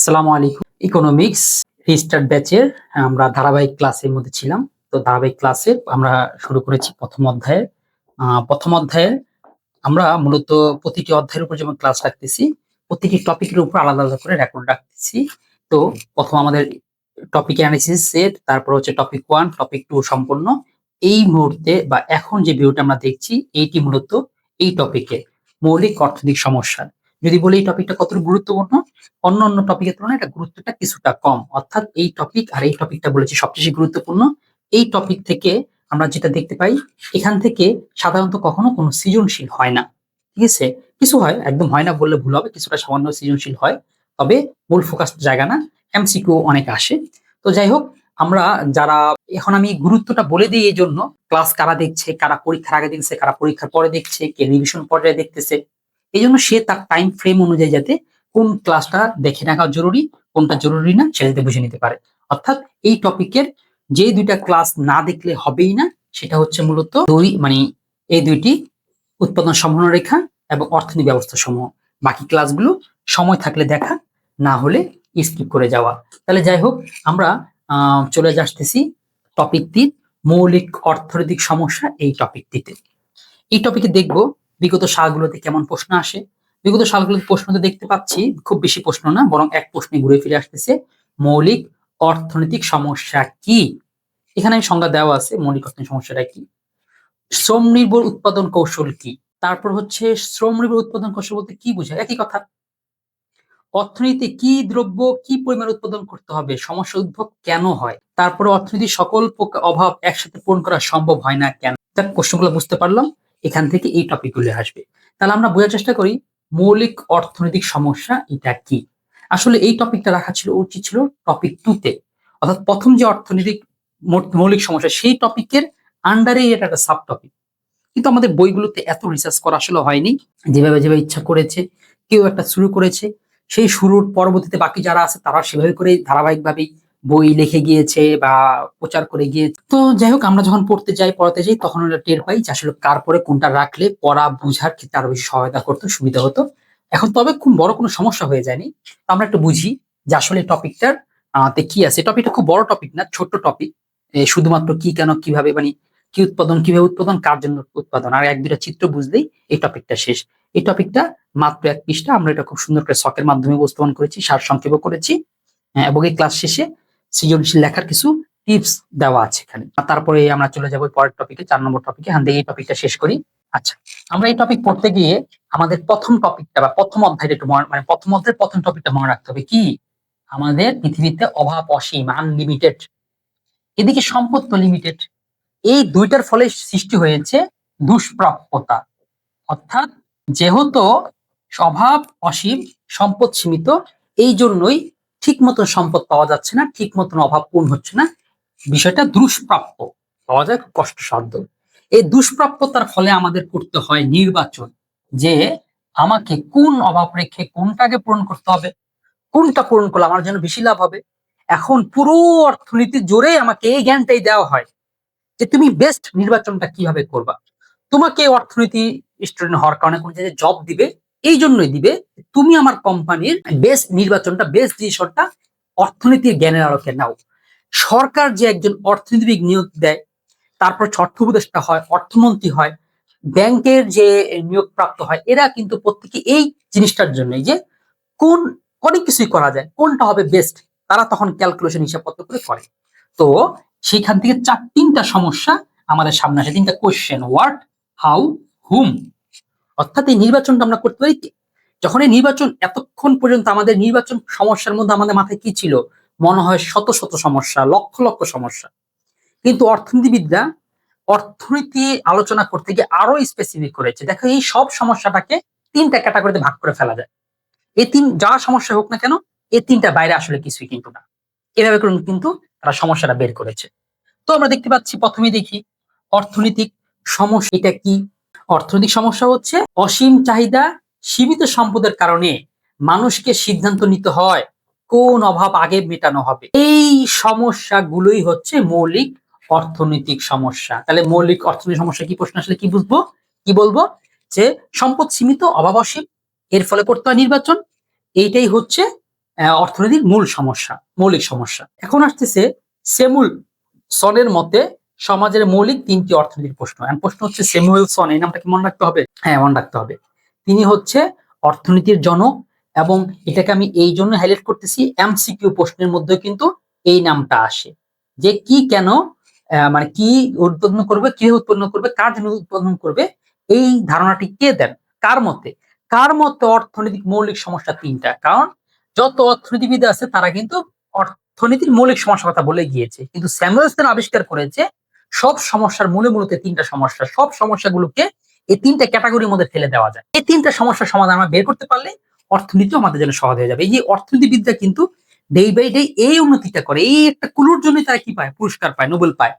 আসসালামু আলাইকুম। Economics restart ব্যাচের আমরা ধারাবাহিক ক্লাসের মধ্যে ছিলাম। তো ধারাবাহিক ক্লাসে আমরা শুরু করেছি প্রথম অধ্যায়ের প্রথম অধ্যায়ের আমরা মূলত প্রতিটি অধ্যায়ের উপর যেমন ক্লাস রাখতেছি, প্রতিটি টপিকের উপর আলাদা আলাদা করে রেকর্ড রাখতেছি। তো প্রথম আমাদের টপিক অ্যানালিসিস সেট তারপর হচ্ছে টপিক ওয়ান টপিক টু সম্পূর্ণ। এই মুহূর্তে বা এখন যে ভিডিওটা আমরা দেখছি, এইটি মূলত এই টপিকে মৌলিক অর্থনৈতিক সমস্যা। যদি বলি এই টপিকটা কতটুকু গুরুত্বপূর্ণ, অন্য অন্য টপিকের তুলনায় এটা গুরুত্বটা কিছুটা কম। অর্থাৎ এই টপিক আর এই টপিকটা বলেছি সবচেয়ে গুরুত্বপূর্ণ। এই টপিক থেকে আমরা যেটা দেখতে পাই, এখান থেকে সাধারণত কখনো কোনো সৃজনশীল হয় না। ঠিক আছে? কিছু হয়, একদম হয় না বললে ভুল হবে, কিছুটা সামান্য সৃজনশীল হয়। তবে মূল ফোকাস জায়গা না এমসিকিউ অনেক আসে। তো যাই হোক, আমরা যারা, এখন আমি গুরুত্বটা বলে দিই এই জন্য ক্লাস কারা দেখছে, কারা পরীক্ষার আগে দেখছে কারা পরীক্ষার পরে দেখছে, কে রিভিশন পর্যায়ে দেখতেছে এই জন্য সে তার টাইম ফ্রেম অনুযায়ী যাতে কোন ক্লাসটা দেখে রাখা জরুরি, কোনটা জরুরি না সেটা যাতে বুঝে নিতে পারে। অর্থাৎ এই টপিকের যে দুইটা ক্লাস না দেখলে হবেই না, সেটা হচ্ছে মূলত দুই মানে এই দুইটি উৎপাদন সম্ভাবনা রেখা এবং অর্থনীতি ব্যবস্থা সমূহ। বাকি ক্লাসগুলো সময় থাকলে দেখা, না হলে স্কিপ করে যাওয়া। তাহলে যাই হোক, আমরা চলে আসতেছি টপিক তিন মৌলিক অর্থনৈতিক সমস্যা এই টপিকটিতে এই টপিকে দেখব বিগত সালগুলোতে কেমন প্রশ্ন আসে? বিগত সালগুলোতে প্রশ্ন তো দেখতে পাচ্ছি, খুব বেশি প্রশ্ন না, বরং এক প্রশ্নে ঘুরে ফিরে আসতেছে, মৌলিক অর্থনৈতিক সমস্যা কি? এখানে আমি সংজ্ঞা দেওয়া আছে, মৌলিক অর্থনৈতিক সমস্যাটা কি? শ্রম নির্ভর উৎপাদন কৌশল কি? তারপর হচ্ছে শ্রম নির্ভর উৎপাদন কৌশল বলতে কি বোঝায়? একই কথা। অর্থনীতি কি দ্রব্য কি পরিমাণ উৎপাদন করতে হবে? সমস্যা উদ্ভব কেন হয়? তারপরে অর্থনীতির সকল অভাব একসাথে পূরণ করা সম্ভব হয় না কেন? তার কোশ্চেনগুলো বুঝতে পারলাম। এখান থেকে এই টপিকগুলো আসবে। তাহলে আমরা বোঝার চেষ্টা করি, মৌলিক অর্থনৈতিক সমস্যা এটা কি? আসলে এই টপিকটা রাখা ছিল, উচিত ছিল টপিক টু তে। অর্থাৎ প্রথম যে অর্থনৈতিক মৌলিক সমস্যা, সেই টপিকের আন্ডারে এটা একটা সাব টপিক কিন্তু আমাদের বইগুলোতে এত রিসার্চ করা আসলে হয়নি। যেভাবে যেভাবে ইচ্ছা করেছে, কেউ একটা শুরু করেছে। সেই শুরুর পরবর্তীতে বাকি যারা আছে, তারা সেভাবে করে ধারাবাহিকভাবেই বই লিখে গিয়েছে বা প্রচার করে গিয়েছে। তো যাই হোক আমরা যখন পড়তে যাই পড়াতে যাই তখন আমরা টের পাই যে আসলে কার পরে কোনটা রাখলে পড়া বুঝার ক্ষেত্রে আরও বেশি সহায়তা করতো সুবিধা হতো। এখন তবে খুব বড় কোনো সমস্যা হয়ে যায়নি। তো আমরা একটু বুঝি যে আসলে টপিকটার তে কি আছে। টপিকটা খুব বড় টপিক না ছোট্ট টপিক। শুধুমাত্র কি কেন কীভাবে মানে কি উৎপাদন কীভাবে উৎপাদন কার জন্য উৎপাদন। আর এক দুটা চিত্র বুঝলেই এই টপিকটা শেষ। এই টপিকটা মাত্র এক পৃষ্ঠা আমরা এটা খুব সুন্দর করে শখের মাধ্যমে উপস্থাপন করেছি সার সংক্ষেপও করেছি আহ, এবং এই ক্লাস শেষে সৃজনশীল লেখার কিছু টিপস দেওয়া আছে এখানে। তারপরে আমরা চলে যাব পরের টপিকে চার নম্বর টপিকে হান এই টপিকটা শেষ করি। আচ্ছা আমরা এই টপিক পড়তে গিয়ে আমাদের প্রথম টপিকটা বা প্রথম অধ্যায়টা একটু মানে প্রথম অধ্যায়ের প্রথম টপিকটা মনে রাখতে হবে। কি? আমাদের পৃথিবীতে অভাব, অসীম আনলিমিটেড এদিকে সম্পদ তো লিমিটেড এই দুইটার ফলে সৃষ্টি হয়েছে দুষ্প্রাপ্যতা। অর্থাৎ যেহেতু স্বভাব, অসীম, সম্পদ সীমিত, এই জন্যই ঠিক মতন সম্পদ পাওয়া যাচ্ছে না ঠিক মতন অভাব পূর্ণ হচ্ছে না। বিষয়টা দুষ্প্রাপ্য। পাওয়া যায় খুব কষ্টসাধ্য। এই দুষ্প্রাপ্যতার ফলে আমাদের করতে হয় নির্বাচন, যে আমাকে কোন অভাব রেখে কোনটাকে পূরণ করতে হবে, কোনটা পূরণ করলে আমার জন্য বেশি লাভ হবে। এখন পুরো অর্থনীতি জোরে আমাকে এই জ্ঞানটাই দেওয়া হয় যে তুমি বেস্ট নির্বাচনটা কীভাবে করবা। তোমাকে অর্থনীতি স্টুডেন্ট হওয়ার কারণে কোন জায়গায় জব দিবে এই জন্যই দিবে, তুমি আমার কোম্পানির বেস্ট নির্বাচনটা বেস্ট ডিসিশনটা অর্থনীতির জ্ঞানের আলোকে নাও। সরকার যে একজন অর্থনীতিবিদ নিয়োগ দেয়, তারপর অর্থ উপদেষ্টা হয়, অর্থমন্ত্রী হয়, ব্যাংকের যে নিয়োগপ্রাপ্ত হয়, এরা কিন্তু প্রত্যেকে এই জিনিসটার জন্যই যে কোন, অনেক কিছুই করা যায়, কোনটা হবে বেস্ট তারা তখন ক্যালকুলেশন হিসাবপত্র করে করে। তো সেখান থেকে চার, তিনটা সমস্যা আমাদের সামনে আসে, তিনটা কোয়েশ্চেন হোয়াট হাউ হুম অর্থাৎ এই নির্বাচনটা আমরা করতে পারি? যখন এই নির্বাচন এতক্ষণ পর্যন্ত আমাদের নির্বাচন সমস্যার মধ্যে আমাদের মাথায় কি ছিল? মনে হয় শত শত সমস্যা, লক্ষ লক্ষ সমস্যা। কিন্তু অর্থনীতিবিদরা অর্থনীতি আলোচনা করতে গিয়ে আরও স্পেসিফিক করেছে। দেখো এই সব সমস্যাটাকে তিনটা ক্যাটাগরিতে ভাগ করে ফেলা যায়। এই তিন, যা সমস্যা হোক না কেন, এই তিনটা বাইরে আসলে কিছুই কিন্তু না। এভাবে কিন্তু তারা সমস্যাটা বের করেছে। তো আমরা দেখতে পাচ্ছি প্রথমে দেখি অর্থনৈতিক সমস্যা এটা কি? অর্থনৈতিক সমস্যা হচ্ছে অসীম চাহিদা সীমিত সম্পদের কারণে মানুষকে সিদ্ধান্ত নিতে হয় কোন অভাব আগে মেটানো হবে। এই সমস্যাগুলোই হচ্ছে মৌলিক অর্থনৈতিক সমস্যা। তাহলে মৌলিক অর্থনৈতিক সমস্যা কি প্রশ্ন আসলে কি বুঝব? কি বলব? যে সম্পদ সীমিত অভাব অসীম এর ফলে করতে হয় নির্বাচন। এইটাই হচ্ছে আহ, অর্থনীতির মূল সমস্যা মৌলিক সমস্যা। এখন আসতেছে সেমুল সনের মতে সমাজের মৌলিক তিনটি অর্থনীতির প্রশ্ন। প্রশ্ন হচ্ছে স্যামুয়েল সন এই নামটা কি মনে রাখতে হবে? হ্যাঁ মনে রাখতে হবে। তিনি হচ্ছে অর্থনীতির জনক এবং এটাকে আমি এই জন্য হাইলাইট করতেছি এমসিকিউ প্রশ্নের মধ্যে কিন্তু এই নামটা আসে। যে কি কেন মানে কি উৎপাদন করবে কীভাবে উৎপন্ন করবে, কার জন্য উৎপাদন করবে, এই ধারণাটি কে দেন? কার মতে? কার মতে অর্থনৈতিক মৌলিক সমস্যা তিনটা? কারণ যত অর্থনীতিবিদ আছে তারা কিন্তু অর্থনীতির মৌলিক সমস্যার কথা বলে গিয়েছে। কিন্তু স্যামুয়েলসন আবিষ্কার করেছে সব সমস্যার মূলে মূলত তিনটা সমস্যা। সব সমস্যাগুলোকে এই তিনটা ক্যাটাগরির মধ্যে ফেলে দেওয়া যায়। এই তিনটা সমস্যার সমাধান আমরা বের করতে পারলে অর্থনীতি আমাদের জন্য সহজ হয়ে যাবে। এই যে অর্থনীতিবিদ্যা কিন্তু ডে বাই ডে এই উন্নতিটা করে, এই একটা কুলুর জন্য তারা কি পায়? পুরস্কার পায়, নোবেল পায়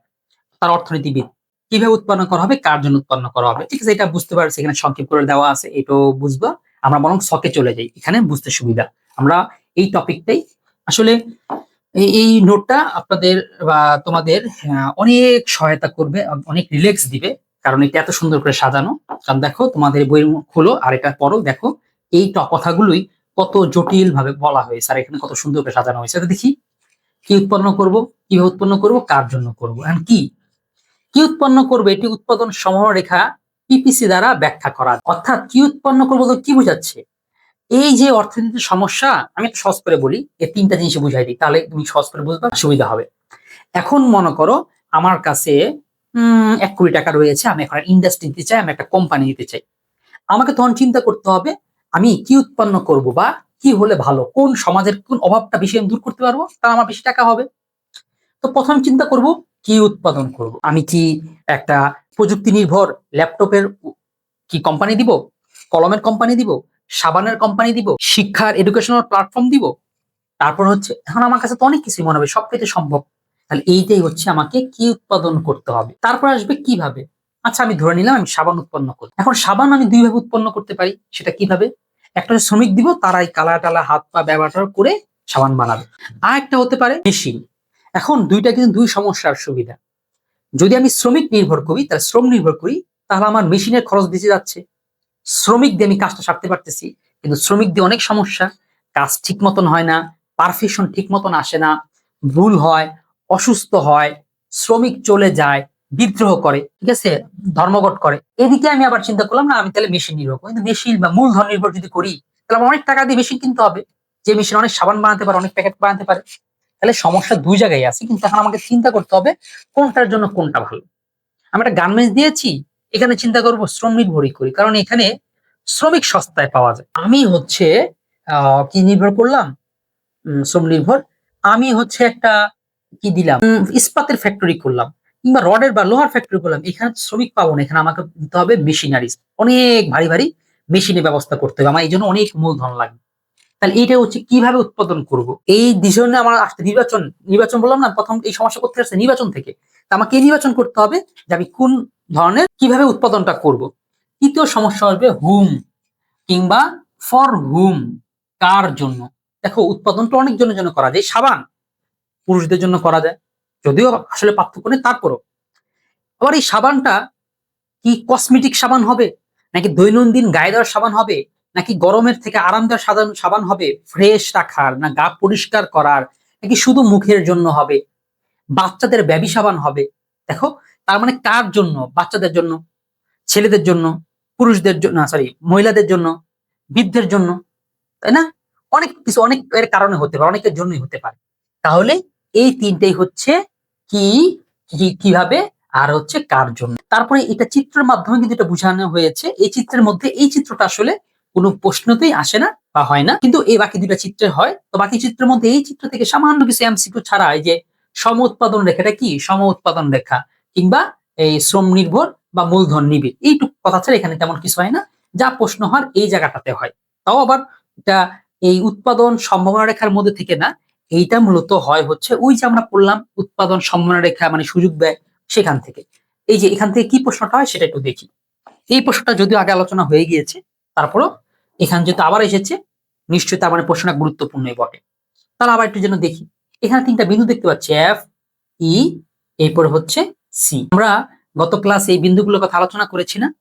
তার অর্থনীতিবিদ। কীভাবে উৎপন্ন করা হবে? কার জন্য উৎপন্ন করা হবে? ঠিক আছে, এটা বুঝতে পারছি এখানে সংক্ষেপ করে দেওয়া আছে, এটাও বুঝব। আমরা বরং শখে চলে যাই, এখানে বুঝতে সুবিধা। আমরা এই টপিকটাই আসলে এই- নোটটা আপনাদের বা তোমাদের অনেক সহায়তা করবে, অনেক রিল্যাক্স দিবে, কারণ এটা এত সুন্দর করে সাজানো। কারণ দেখো, তোমাদের বই খোলো, আর এটা পড়ো, দেখো, এই কথাগুলোই কত জটিল ভাবে বলা হয়েছে, আর এখানে কত সুন্দর করে সাজানো হয়েছে। দেখি, কি উৎপন্ন করব, কীভাবে উৎপন্ন করব, কার জন্য করব এন্ড কি? কি উৎপন্ন করবে, এটি উৎপাদন রেখা পিপিসি দ্বারা ব্যাখ্যা করা। অর্থাৎ কি উৎপন্ন করব কি বোঝাচ্ছে? এই যে অর্থনীতির সমস্যা, আমি একটু সহজ করে বলি এই তিনটা জিনিস বুঝাই দিই, তাহলে তুমি সহজ করে বুঝবা, সুবিধা হবে। এখন মনে করো আমার কাছে এক কোটি টাকা রয়েছে, আমি এখন ইন্ডাস্ট্রি দিতে চাই, আমি একটা কোম্পানি দিতে চাই। আমাকে তখন চিন্তা করতে হবে, আমি কি উৎপন্ন করব বা কি হলে ভালো, কোন সমাজের কোন অভাবটা বেশি আমি দূর করতে পারব, তা আমার বেশি টাকা হবে। তো প্রথম চিন্তা করব, কি উৎপাদন করব? আমি কি একটা প্রযুক্তি নির্ভর ল্যাপটপের কি কোম্পানি দিব? কলমের কোম্পানি দিব? সাবানের কোম্পানি দিব, শিক্ষার এডুকেশনাল প্ল্যাটফর্ম দিব, তারপর হচ্ছে, এখন আমার কাছে তো অনেক কিছুই মনে হবে সব সম্ভব। তাহলে এইটাই হচ্ছে আমাকে কি উৎপাদন করতে হবে, তারপর আসবে কীভাবে? আচ্ছা আমি ধরে নিলাম আমি সাবান উৎপন্ন করি এখন সাবান আমি দুইভাবে উৎপন্ন করতে পারি, সেটা কীভাবে? একটা শ্রমিক দিব তারাই কালা টালা হাত পা ব্যবহার করে সাবান বানাবে। আর একটা হতে পারে মেশিন। এখন দুইটা কিন্তু দুই সমস্যার সুবিধা। যদি আমি শ্রমিক নির্ভর করি, তাহলে শ্রম নির্ভর করি, তাহলে আমার মেশিনের খরচ বেঁচে যাচ্ছে। শ্রমিক দিয়ে আমি কাজটা সারতে পারতেছি, কিন্তু শ্রমিক দিয়ে অনেক সমস্যা। কাজ ঠিক মতন হয় না পারফেকশন ঠিক মতন আসে না, ভুল হয়, অসুস্থ হয়, শ্রমিক চলে যায়, বিদ্রোহ করে, ঠিক আছে? ধর্মঘট করে। এদিকে আমি আবার চিন্তা করলাম, না, আমি তাহলে মেশিন নির্ভর কিন্তু মেশিন বা মূলধন নির্ভর যদি করি, তাহলে আমার অনেক টাকা দিয়ে মেশিন কিনতে হবে। যে মেশিন অনেক সাবান বানাতে পারে, অনেক প্যাকেট বানাতে পারে। তাহলে সমস্যা দুই জায়গায় আছে, কিন্তু এখন আমাকে চিন্তা করতে হবে, কোনটার জন্য কোনটা ভালো। আমি একটা গার্মেন্টস দিয়েছি এখানে চিন্তা করব শ্রম নির্ভরই করি, কারণ এখানে শ্রমিক সস্তায় পাওয়া যায়। আমি হচ্ছে কি নির্ভর করলাম? শ্রম নির্ভর। আমি হচ্ছে একটা, কি দিলাম? ইস্পাতের ফ্যাক্টরি করলাম, কিংবা রডের বা লোহার ফ্যাক্টরি করলাম। এখানে শ্রমিক পাবো না, এখানে আমাকে দিতে হবে মেশিনারিজ অনেক ভারী ভারী মেশিনের ব্যবস্থা করতে হবে, আমার এই জন্য অনেক মূলধন লাগবে তাহলে এইটা হচ্ছে কীভাবে উৎপাদন করব? এই ডিসিশনে আমার আসতে নির্বাচন নির্বাচন বললাম না, প্রথম এই সমস্যা করতে আসছে নির্বাচন থেকে। তা আমাকে নির্বাচন করতে হবে যে আমি কোন ধরনের কীভাবে উৎপাদনটা করব? তৃতীয় সমস্যা আসবে হুম কিংবা ফর হুম, কার জন্য? দেখো, উৎপাদনটা অনেক জনের জন্য করা যায়, সাবান পুরুষদের জন্য করা যায়, যদিও আসলে পার্থক্য নেই, তারপরও। আবার এই সাবানটা কি কসমেটিক সাবান হবে? নাকি দৈনন্দিন গায়ে দেওয়ার সাবান হবে? নাকি গরমের থেকে আরাম দেওয়ার সাধারণ সাবান হবে? ফ্রেশ রাখার না গা পরিষ্কার করার? নাকি শুধু মুখের জন্য হবে? বাচ্চাদের ব্যাবি সাবান হবে। দেখো তার মানে কার জন্য? বাচ্চাদের জন্য? ছেলেদের জন্য? পুরুষদের জন্য? সরি মহিলাদের জন্য? বৃদ্ধের জন্য? তাই না? অনেক কিছু, অনেক এর কারণে হতে পারে, অনেকের জন্যই হতে পারে। তাহলে এই তিনটেই হচ্ছে কি কীভাবে আর হচ্ছে কার জন্য? তারপরে এটা চিত্রের মাধ্যমে কিন্তু এটা বোঝানো হয়েছে। এই চিত্রের মধ্যে, এই চিত্রটা আসলে কোনো প্রশ্নতেই আসে না বা হয় না। কিন্তু এই বাকি দুটা চিত্রে হয়। তো বাকি চিত্রের মধ্যে এই চিত্র থেকে সামান্য কিছু এমসিকিউ ছাড়া এই যে সম উৎপাদন রেখাটা কি? সম উৎপাদন রেখা। কিংবা এই শ্রম নির্ভর বা মূলধন নিবিড়। এইটুকু কথা ছাড়া এখানে তেমন কিছু হয় না। যা প্রশ্ন হয় এই জায়গাটাতে হয়। তাও আবার এটা এই উৎপাদন সম্ভাবনা রেখার মধ্যে থেকে না, এইটা মূলত হয় হচ্ছে ওই যে আমরা পড়লাম উৎপাদন সম্ভাবনা রেখা মানে সুযোগ ব্যয় সেখান থেকে। এই যে এখান থেকে কি প্রশ্নটা হয় সেটা একটু দেখি। এই প্রশ্নটা যদিও আগে আলোচনা হয়ে গিয়েছে, তারপরও এখানে যেহেতু আবার এসেছে, নিশ্চয়ই তার মানে প্রশ্নটা গুরুত্বপূর্ণই বটে। তাহলে আবার একটু যেন দেখি। এখানে তিনটা বিন্দু দেখতে পাচ্ছি এফ ই এরপর হচ্ছে সি আমরা গত ক্লাসে এই বিন্দুগুলোর কথা আলোচনা করেছি না?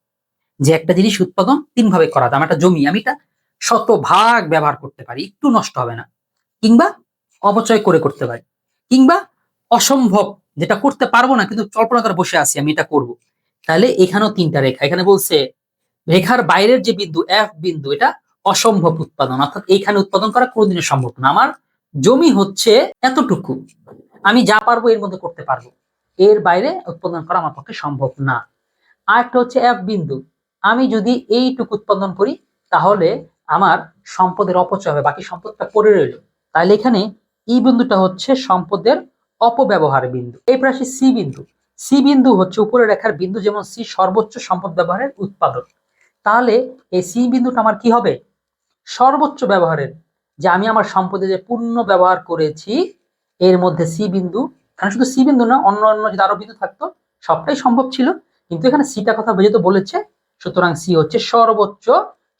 যে একটা জিনিস উৎপাদন তিন ভাবে করা যায়। একটা জমি, আমি এটা শত ভাগ ব্যবহার করতে পারি। একটু নষ্ট হবে না। কিংবা অপচয় করে করতে পারি। কিংবা অসম্ভব, যেটা করতে পারব না, কিন্তু কল্পনা করে বসে আছি, আমি এটা করব। তাহলে এখানেও তিনটা রেখা। এখানে বলছে, রেখার বাইরের যে বিন্দু এফ বিন্দু, এটা অসম্ভব উৎপাদন। অর্থাৎ এইখানে উৎপাদন করা কোনোদিনই সম্ভব না। আমার জমি হচ্ছে এতটুকু। আমি যা পারব এর মধ্যে করতে পারব। এর বাইরে উৎপাদন করা আমার পক্ষে সম্ভব না। আর একটা হচ্ছে এক বিন্দু। আমি যদি এইটুকু উৎপাদন করি, তাহলে আমার সম্পদের অপচয় হবে, বাকি সম্পদটা পড়ে রইল। তাহলে এখানে ই বিন্দুটা হচ্ছে সম্পদের অপব্যবহার বিন্দু। এরপর আসি সি বিন্দু। সি বিন্দু হচ্ছে উপরে রেখার বিন্দু, যেমন সি সর্বোচ্চ সম্পদ ব্যবহারের উৎপাদন তাহলে এই সি বিন্দুটা আমার কি হবে? সর্বোচ্চ ব্যবহারের, যে আমি আমার সম্পদে যে পূর্ণ ব্যবহার করেছি, এর মধ্যে সি বিন্দু এখানে শুধু সি বিন্দু না, অন্য অন্য যদি আরও বিন্দু থাকতো, সবটাই সম্ভব ছিল। কিন্তু এখানে সিটা কথা যেহেতু বলেছে, সুতরাং সি হচ্ছে সর্বোচ্চ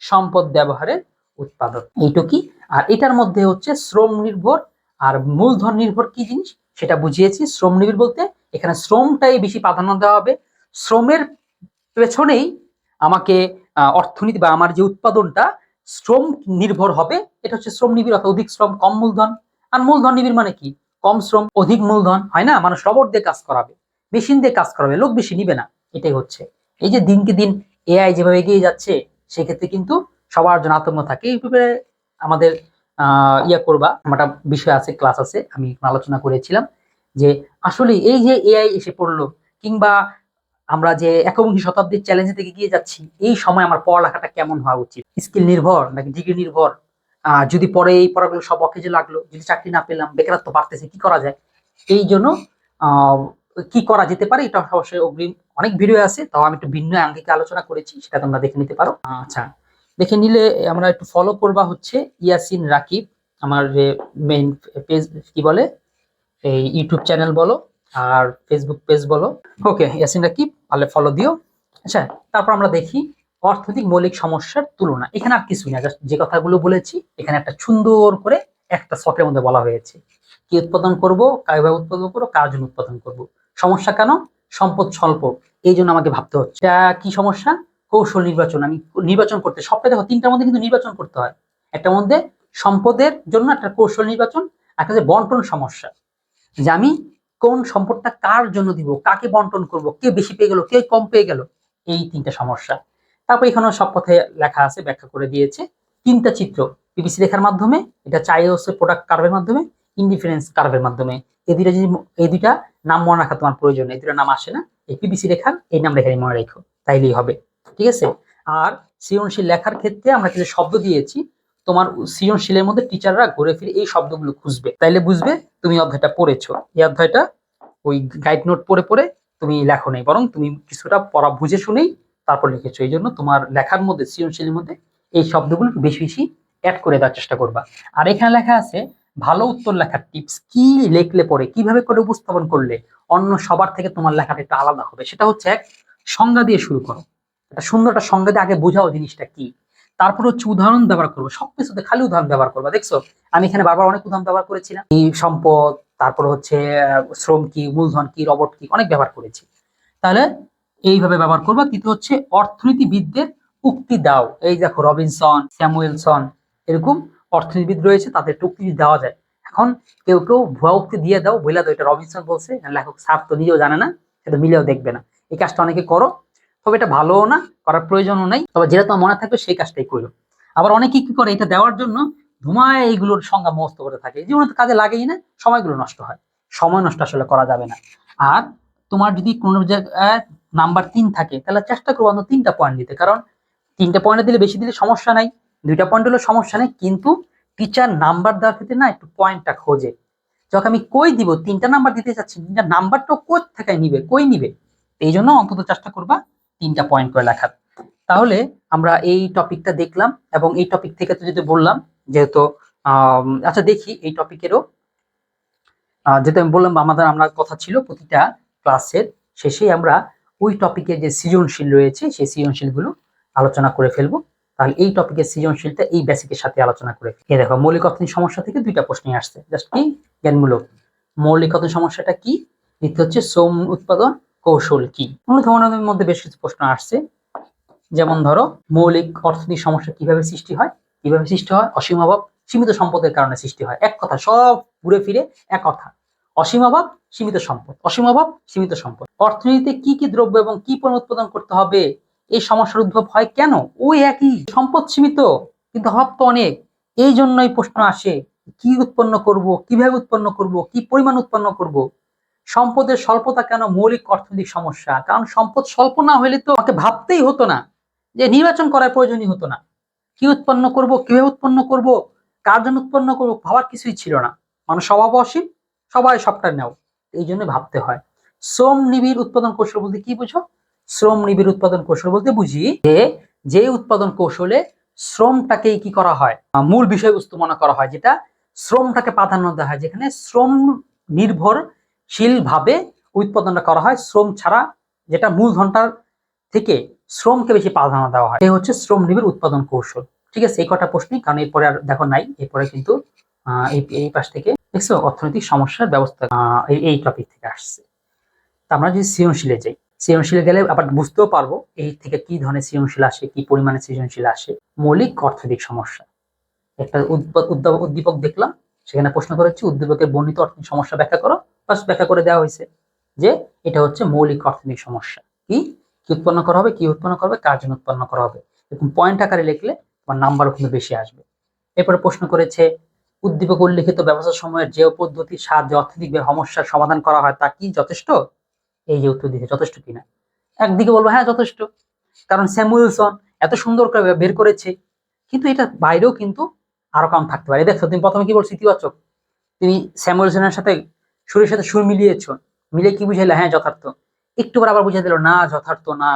সম্পদ ব্যবহারের উৎপাদন এইটুকি আর এটার মধ্যে হচ্ছে শ্রম নির্ভর, আর মূলধন নির্ভর কি জিনিস? সেটা বুঝিয়েছি। শ্রম নির্ভর বলতে এখানে শ্রমটাই বেশি প্রাধান্য দেওয়া হবে। শ্রমের পেছনেই আমাকে অর্থনীতি বা আমার যে উৎপাদনটা, শ্রম নির্ভর হবে। এটা হচ্ছে শ্রম নিবিড় অর্থাৎ অধিক শ্রম, কম মূলধন। আর মূলধন নিবিড় মানে কি? কম শ্রম, অধিক মূলধন, হয় না? মানুষ রবট দিয়ে কাজ করাবে মেশিন দিয়ে কাজ করাবে, লোক বেশি নিবে না। এটাই হচ্ছে। এই যে দিনকে দিন এআই যেভাবে এগিয়ে যাচ্ছে, সেক্ষেত্রে কিন্তু সবার জন্য আতঙ্ক থাকে। এইভাবে আমাদের আহ ইয়া করবা আমার একটা বিষয় আছে ক্লাস আছে, আমি আলোচনা করেছিলাম যে আসলে এই যে এআই এসে পড়ল, কিংবা আমরা যে একবিংশ শতাব্দীর চ্যালেঞ্জ থেকে গিয়ে যাচ্ছি, এই সময় আমার পড়ালেখাটা কেমন হওয়া উচিত? স্কিল নির্ভর নাকি ডিগ্রি নির্ভর? যদি পরে এই পড়াগুলো সব অকেজে লাগল, যদি চাকরি না পেলাম, বেকারত্ব বাড়তেছে, কি করা যায়? এই জন্য কি করা যেতে পারে? এটা অবশ্যই অগ্রিম অনেক ভিডিও আছে, তাও আমি একটু ভিন্ন আঙ্গিকে আলোচনা করেছি, সেটা তোমরা দেখে নিতে পারো। আচ্ছা দেখে নিলে আমরা একটু ফলো করবা হচ্ছে ইয়াসিন রাকিব, আমার যে মেইন পেজ কি বলে? এই ইউটিউব চ্যানেল বলো, আর ফেসবুক পেজ বলো। ওকে ইয়াসিন রাকিব, তাহলে ফলো দিও। আচ্ছা তারপর আমরা দেখি অর্থনৈতিক মৌলিক সমস্যার তুলনা। এখানে আর কিছুই না, just যে কথাগুলো বলেছি, এখানে একটা সুন্দর করে একটা শটের মধ্যে বলা হয়েছে। কি উৎপাদন করব কীভাবে উৎপাদন করব, কার জন্য উৎপাদন করব। সমস্যা কেন? সম্পদ স্বল্প, এই জন্য আমাকে ভাবতে হচ্ছে। কি সমস্যা? কৌশল নির্বাচন। আমি নির্বাচন করতে সবটা দেখো, তিনটার মধ্যে কিন্তু নির্বাচন করতে হয়। একটার মধ্যে সম্পদের জন্য একটা কৌশল নির্বাচন একটা যে বন্টন সমস্যা। যে আমি কোন সম্পদটা কার জন্য দিব, কাকে বন্টন করব, কে বেশি পেয়ে গেল, কে কম পেয়ে গেল, এই তিনটা সমস্যা। তারপর এখানেও সব পথে লেখা আছে, ব্যাখ্যা করে দিয়েছে। তিনটা চিত্র পিপিসি রেখার মাধ্যমে, এটা চাই হচ্ছে প্রোডাক্ট কার্ভের মাধ্যমে ইনডিফারেন্স কার্ভের মাধ্যমে। এই দুইটা যদি এই দুইটা নাম মনে রাখা তোমার প্রয়োজন এই দুটা নাম আসে না। এই পিপিসি রেখার এই নাম রেখে মনে রেখো, তাইলেই হবে, ঠিক আছে? আর সৃজনশীল লেখার ক্ষেত্রে আমরা কিছু শব্দ দিয়েছি, তোমার সৃজনশীলের মধ্যে টিচাররা ঘুরে ফিরে এই শব্দগুলো খুঁজবে। তাইলে বুঝবে তুমি অধ্যায়টা পড়েছো। এই অধ্যায়টা ওই গাইড নোট পড়ে পড়ে তুমি লেখো নেই, বরং তুমি কিছুটা পড়া, বুঝে শুনেই তারপর লিখেছো। এই জন্য তোমার লেখার মধ্যে, সৃজনশীলের মধ্যে এই শব্দগুলো বেশি বেশি অ্যাড করে দেওয়ার চেষ্টা করবা। আর এখানে লেখা আছে, ভালো উত্তর লেখার টিপস কি লেখলে পরে, কীভাবে করে উপস্থাপন করলে অন্য সবার থেকে তোমার লেখাটা একটু আলাদা হবে? সেটা হচ্ছে এক সংজ্ঞা দিয়ে শুরু করো। একটা সুন্দর একটা সংজ্ঞা দিয়ে আগে বোঝাও জিনিসটা কি। তারপর হচ্ছে উদাহরণ ব্যবহার করব। সবকিছুতে খালি উদাহরণ ব্যবহার করবা। দেখছ? আমি এখানে বারবার অনেক উদাহরণ ব্যবহার করেছিলাম এই সম্পদ, তারপর হচ্ছে শ্রম কি, মূলধন কি, রবট কি, অনেক ব্যবহার করেছি। তাহলে এইভাবে ব্যবহার করবা। তৃতীয় হচ্ছে অর্থনীতিবিদদের উক্তি দাও। এই দেখো, রবিনসন, স্যামুয়েলসন, এরকম অর্থনীতিবিদ রয়েছে, তাদের উক্তি দেওয়া যায়। এখন কেউ কেউ ভুয়া উক্তি দিয়ে দাও বলে দাও, এটা রবিনসন বলছে লেখক স্যার তো নিজেও জানে না, সেটা মিলেও দেখবে না। এই কাজটা অনেকে করো, তবে এটা ভালোও না, করার প্রয়োজনও নাই, তবে যেটা তোমার মনে থাকবে সেই কাজটাই করো। আবার অনেকে কি করে, এটা দেওয়ার জন্য ধুমায় এইগুলোর সংজ্ঞা মস্ত করে থাকে। জীবনে তো কাজে লাগেই না, সময়গুলো নষ্ট হয়। সময় নষ্ট আসলে করা যাবে না। আর তোমার যদি কোনো জায়গায় নাম্বার তিন থাকে, তাহলে চেষ্টা করব অন্তত তিনটা পয়েন্ট দিতে কারণ তিনটা পয়েন্ট দিলে বেশি দিলে সমস্যা নাই। দুইটা পয়েন্ট হলে সমস্যা নেই, কিন্তু টিচার নাম্বার দেওয়ার ক্ষেত্রে না একটু পয়েন্টটা খোঁজে। যখন আমি কই দিব? তিনটা নাম্বার দিতে চাচ্ছি, তিনটা নাম্বারটাও কোথ থেকে নিবে, কই নিবে? এই জন্য অন্তত চেষ্টা করবা তিনটা পয়েন্ট করে লেখার। তাহলে আমরা এই টপিকটা দেখলাম এবং এই টপিক থেকে তো যদি বললাম, যেহেতু আচ্ছা দেখি এই টপিকেরও যেহেতু আমি বললাম আমাদের, আমরা কথা ছিল প্রতিটা ক্লাসের শেষেই আমরা ওই টপিকের যে সৃজনশীল রয়েছে, সেই সৃজনশীলগুলো আলোচনা করে ফেলব। তাহলে এই টপিকের সৃজনশীলটা এই বেসিকের সাথে আলোচনা করে। এই দেখো, মৌলিক অর্থনীতি সমস্যা থেকে দুইটা প্রশ্নই আসছে। জাস্ট কি? জ্ঞানমূলক। মৌলিক অর্থনীতি সমস্যাটা কি? দ্বিতীয় হচ্ছে শ্রম উৎপাদন কৌশল কি? মূলত ধরনের মধ্যে বেশ কিছু প্রশ্ন আসছে। যেমন ধরো, মৌলিক অর্থনৈতিক সমস্যা কীভাবে সৃষ্টি হয়? কীভাবে সৃষ্টি হয়? অসীম অভাব, সীমিত সম্পদের কারণে সৃষ্টি হয়। এক কথা, সব ঘুরে ফিরে এক কথা। অসীম অভাব, সীমিত সম্পদ। অসীম অভাব, সীমিত সম্পদ। অর্থনীতিতে কি কি দ্রব্য এবং কি পণ্য উৎপাদন করতে হবে? এই সমস্যার উদ্ভব হয় কেন? ওই একই। সম্পদ সীমিত, কিন্তু অভাব তো অনেক। এই জন্যই প্রশ্ন আসে, কি উৎপন্ন করব, কীভাবে উৎপন্ন করব, কি পরিমাণ উৎপন্ন করব? সম্পদের স্বল্পতা কেন মৌলিক অর্থনৈতিক সমস্যা? কারণ সম্পদ স্বল্প না হলে তো আমাকে ভাবতেই হতো না যে নির্বাচন করার প্রয়োজনই হতো না। কি উৎপন্ন করব, কীভাবে উৎপন্ন করব, কার জন্য উৎপন্ন করব, ভাবার কিছুই ছিল না। মানুষ স্বভাব অসীম সবাই সবটা নেও। এই জন্য ভাবতে হয়। শ্রম নিবিড় উৎপাদন কৌশল বলতে কি বুঝো? শ্রম নিবিড় উৎপাদন কৌশল বলতে বুঝি যে যে উৎপাদন কৌশলে শ্রমটাকেই কি করা হয়? মূল বিষয়বস্তু মনে করা হয়, যেটা শ্রমটাকে প্রাধান্য দেওয়া হয়। যেখানে শ্রম নির্ভরশীল ভাবে উৎপাদনটা করা হয়। শ্রম ছাড়া যেটা মূলধনটার থেকে শ্রমকে বেশি প্রাধান্য দেওয়া হয়, এই হচ্ছে শ্রম নিবিড় উৎপাদন কৌশল। ঠিক আছে, এই কটা প্রশ্নই, কারণ এরপরে আর দেখো নাই, এরপরে কিন্তু এই পাশ থেকে দেখছ, অর্থনৈতিক সমস্যার ব্যবস্থা এই- টপিক থেকে আসছে। তা আমরা যদি সৃজনশীলে যাই, সৃজনশীলে গেলে আবার বুঝতেও পারব এই থেকে কি ধরনের সৃজনশীল আসে, কি পরিমাণে সৃজনশীল আসে। মৌলিক অর্থনৈতিক সমস্যা। একটা উদ্প- উদ্দীপক দেখলাম, সেখানে প্রশ্ন করা হচ্ছে উদ্দীপকের বর্ণিত অর্থনৈতিক সমস্যা ব্যাখ্যা করো। বাস ব্যাখ্যা করে দেওয়া হয়েছে যে এটা হচ্ছে মৌলিক অর্থনৈতিক সমস্যা। কি? কি উৎপন্ন করা হবে, কি উৎপন্ন করা হবে, কার জন্য উৎপন্ন করা হবে? এরকম পয়েন্ট আকারে লিখলে তোমার নাম্বারও কিন্তু বেশি আসবে। এরপরে প্রশ্ন করেছে উদ্দীপক উল্লিখিত ব্যবস্থা সময়ের যে পদ্ধতির সাহায্যে অর্থনৈতিক সমস্যার সমাধান করা হয় তা কি যথেষ্ট? এই যে উত্তর দিতে যথেষ্ট কিনা একদিকে বলব হ্যাঁ যথেষ্ট। কারণ স্যামুয়েলসন এত সুন্দর করে বের করেছে, কিন্তু এটা বাইরেও কিন্তু আরও কাম থাকতে পারে। দেখছ, তুমি প্রথমে কি বলছো, ইতিবাচক? তুমি স্যামুয়েলসনের সাথে সুরের সাথে সুর মিলিয়েছ, মিলে কি বুঝাইলে? হ্যাঁ যথার্থ। একটু পর আবার বুঝিয়ে দিল, না, যথার্থ না।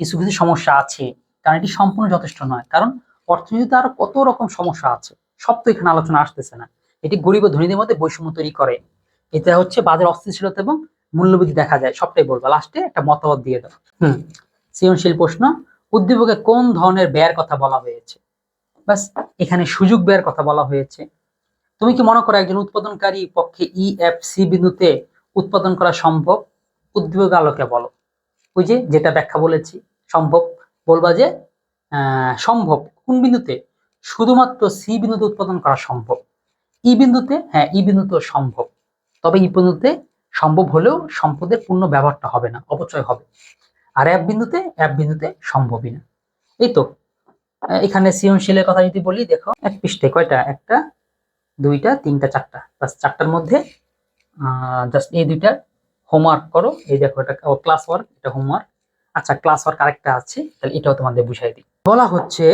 কিছু কিছু সমস্যা আছে। কারণ এটি সম্পূর্ণ যথেষ্ট নয়। কারণ অর্থনীতিতে আরও কত রকম সমস্যা আছে। সব তো এখানে আলোচনা আসতেছে না। এটি গরিব ও ধনীদের মধ্যে বৈষম্য তৈরি করে। এটা হচ্ছে বাজার অস্থিতিশীলতা এবং মূল্যবৃদ্ধি দেখা যায়। সবটাই বলব। লাস্টে একটা মতামত দিয়ে দাও। হুম। সৃজনশীল প্রশ্ন উদ্দীপকে কোন ধরনের ব্যয়ের কথা বলা হয়েছে? বাস এখানে সুযোগ ব্যয়ের কথা বলা হয়েছে। তুমি কি মনে করো একজন উৎপাদনকারী পক্ষে ই এফ সি বিন্দুতে উৎপাদন করা সম্ভব? উদ্দীপক আলোকে বলো। ওই যে যেটা ব্যাখ্যা বলেছি, সম্ভব। বলবা যে সম্ভব। কোন বিন্দুতে? শুধুমাত্র সি বিন্দুতে উৎপাদন করা সম্ভব। ই বিন্দুতে হ্যাঁ ই বিন্দুতে সম্ভব। তবে ই বিন্দুতে সম্ভব হলেও সম্পদের পূর্ণ ব্যবহারটা হবে না, অপচয় হবে। আর এক বিন্দুতে এক বিন্দুতে সম্ভবই না। এই তো এখানে সৃজনশীলের কথা যদি বলি, দেখো, এক পৃষ্ঠে কয়টা? একটা, দুইটা, তিনটা, চারটা। বাস চারটার মধ্যে জাস্ট এই দুইটা হোমওয়ার্ক করো। এই দেখো, এটা ক্লাস ওয়ার্ক এটা হোমওয়ার্ক আচ্ছা ক্লাস ওয়ার্ক আরেকটা আছে, তাহলে এটাও তোমাদের বুঝাই দিই। বলা হচ্ছে,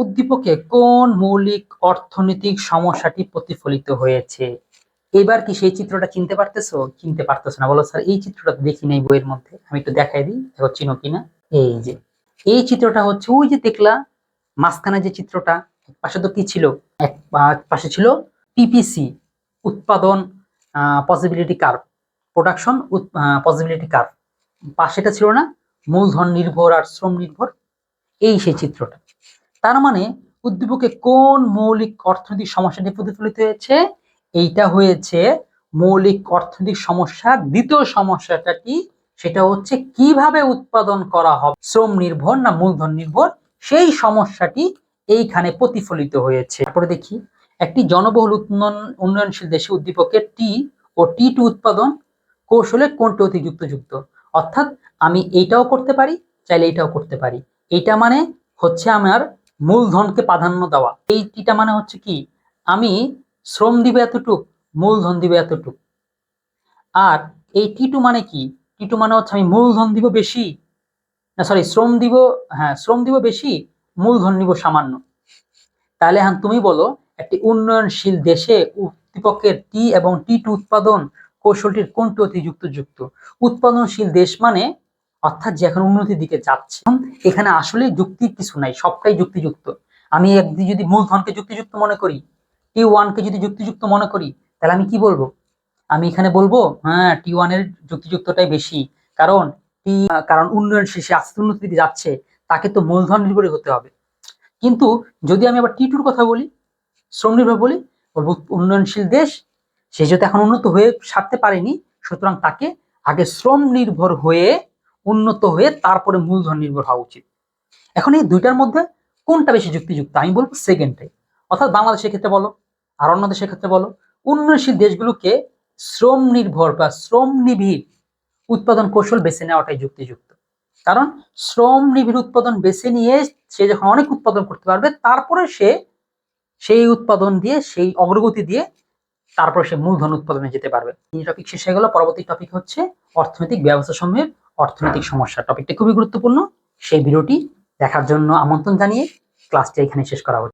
উদ্দীপকে কোন মৌলিক অর্থনৈতিক সমস্যাটি প্রতিফলিত হয়েছে? এবার কি সেই চিত্রটা চিনতে পারতেছো? চিনতে পারতেছো না। বলো, স্যার, এই চিত্রটা দেখি নাই বইয়ের মধ্যে। আমি একটু দেখাই দিই, দেখো, চিনো কিনা? এই যে, এই চিত্রটা হচ্ছে, ওই যে দেখলা, মাঝখানে যে চিত্রটা, পাশে তো কি ছিল? এক পাশে ছিল পিপিসি উৎপাদন possibility curve production possibility curve পাশেটা ছিল না? মূলধন নির্ভর আর শ্রম নির্ভর, এই সেই চিত্রটা। তার মানে উদ্দীপকে কোন মৌলিক অর্থনৈতিক সমস্যাটি প্রতিফলিত হয়েছে? এইটা হয়েছে মৌলিক অর্থনৈতিক সমস্যার দ্বিতীয় সমস্যাটা কি? সেটা হচ্ছে কীভাবে উৎপাদন করা হবে? শ্রম নির্ভর না মূলধন নির্ভর? সেই সমস্যাটি এইখানে প্রতিফলিত হয়েছে। তারপরে দেখি, একটি জনবহুল উন্নয়ন, উন্নয়নশীল দেশে উদ্দীপকের টি ও টি টু উৎপাদন কৌশলে কোনটি অতি যুক্তযুক্ত অর্থাৎ আমি এইটাও করতে পারি, চাইলে এইটাও করতে পারি। এইটা মানে হচ্ছে আমার মূলধনকে প্রাধান্য দেওয়া। এই টিটা মানে হচ্ছে কি? আমি শ্রম দিবে এতটুক, মূলধন দিবে এতটুক। আর এই টি টু মানে কি? টি টু মানে হচ্ছে আমি মূলধন দিব বেশি, না সরি শ্রম দিব হ্যাঁ শ্রম দিব বেশি, মূলধন নিব সামান্য। তাহলে হ্যাঁ তুমি বলো, একটি উন্নয়নশীল দেশে উদ্দীপকের টি এবং টি টু উৎপাদন কৌশলটির কোনটি অতি যুক্ত? উৎপাদনশীল দেশ মানে অর্থাৎ যে এখন উন্নতির দিকে যাচ্ছে, এখানে আসলে যুক্তি কিছু নাই, সবটাই যুক্তিযুক্ত। আমি একদিকে যদি মূলধনকে যুক্তিযুক্ত মনে করি টি ওয়ানকে যদি যুক্তিযুক্ত মনে করি, তাহলে আমি কি বলব? আমি এখানে বলব হ্যাঁ টি ওয়ানের যুক্তিযুক্তটাই বেশি। কারণ টি কারণ উন্নয়নশীল সে আস্তে উন্নতির দিকে যাচ্ছে, তাকে তো মূলধন নির্ভরই হতে হবে। কিন্তু যদি আমি আবার টি টুর কথা বলি, শ্রম নির্ভর বলি উন্নয়নশীল দেশ, সে যেহেতু এখন উন্নত হয়ে সারতে পারেনি, সুতরাং তাকে আগে শ্রম নির্ভর হয়ে উন্নত হয়ে তারপরে মূলধন নির্ভর হওয়া উচিত। এখন এই দুইটার মধ্যে কোনটা বেশি যুক্তিযুক্ত? আমি বলব সেকেন্ডটাই অর্থাৎ বাংলাদেশের ক্ষেত্রে বলো, আর অন্য দেশের ক্ষেত্রে বলো, উন্নয়নশীল দেশগুলোকে শ্রম নির্ভর বা শ্রম নিবিড় উৎপাদন কৌশল বেছে নেওয়াটাই যুক্তিযুক্ত। কারণ শ্রম নিবিড় উৎপাদন বেছে নিয়ে সে যখন অনেক উৎপাদন করতে পারবে, তারপরে সে সেই উৎপাদন দিয়ে, সেই অগ্রগতি দিয়ে তারপর সে মূলধন উৎপাদনে যেতে পারবে। এই টপিক শেষ হয়ে গেল। পরবর্তী টপিক হচ্ছে অর্থনৈতিক ব্যবস্থা সমূহের অর্থনৈতিক সমস্যা টপিকটা খুবই গুরুত্বপূর্ণ। সেই ভিডিওটি দেখার জন্য আমন্ত্রণ জানিয়ে ক্লাসটি এখানে শেষ করা হচ্ছে।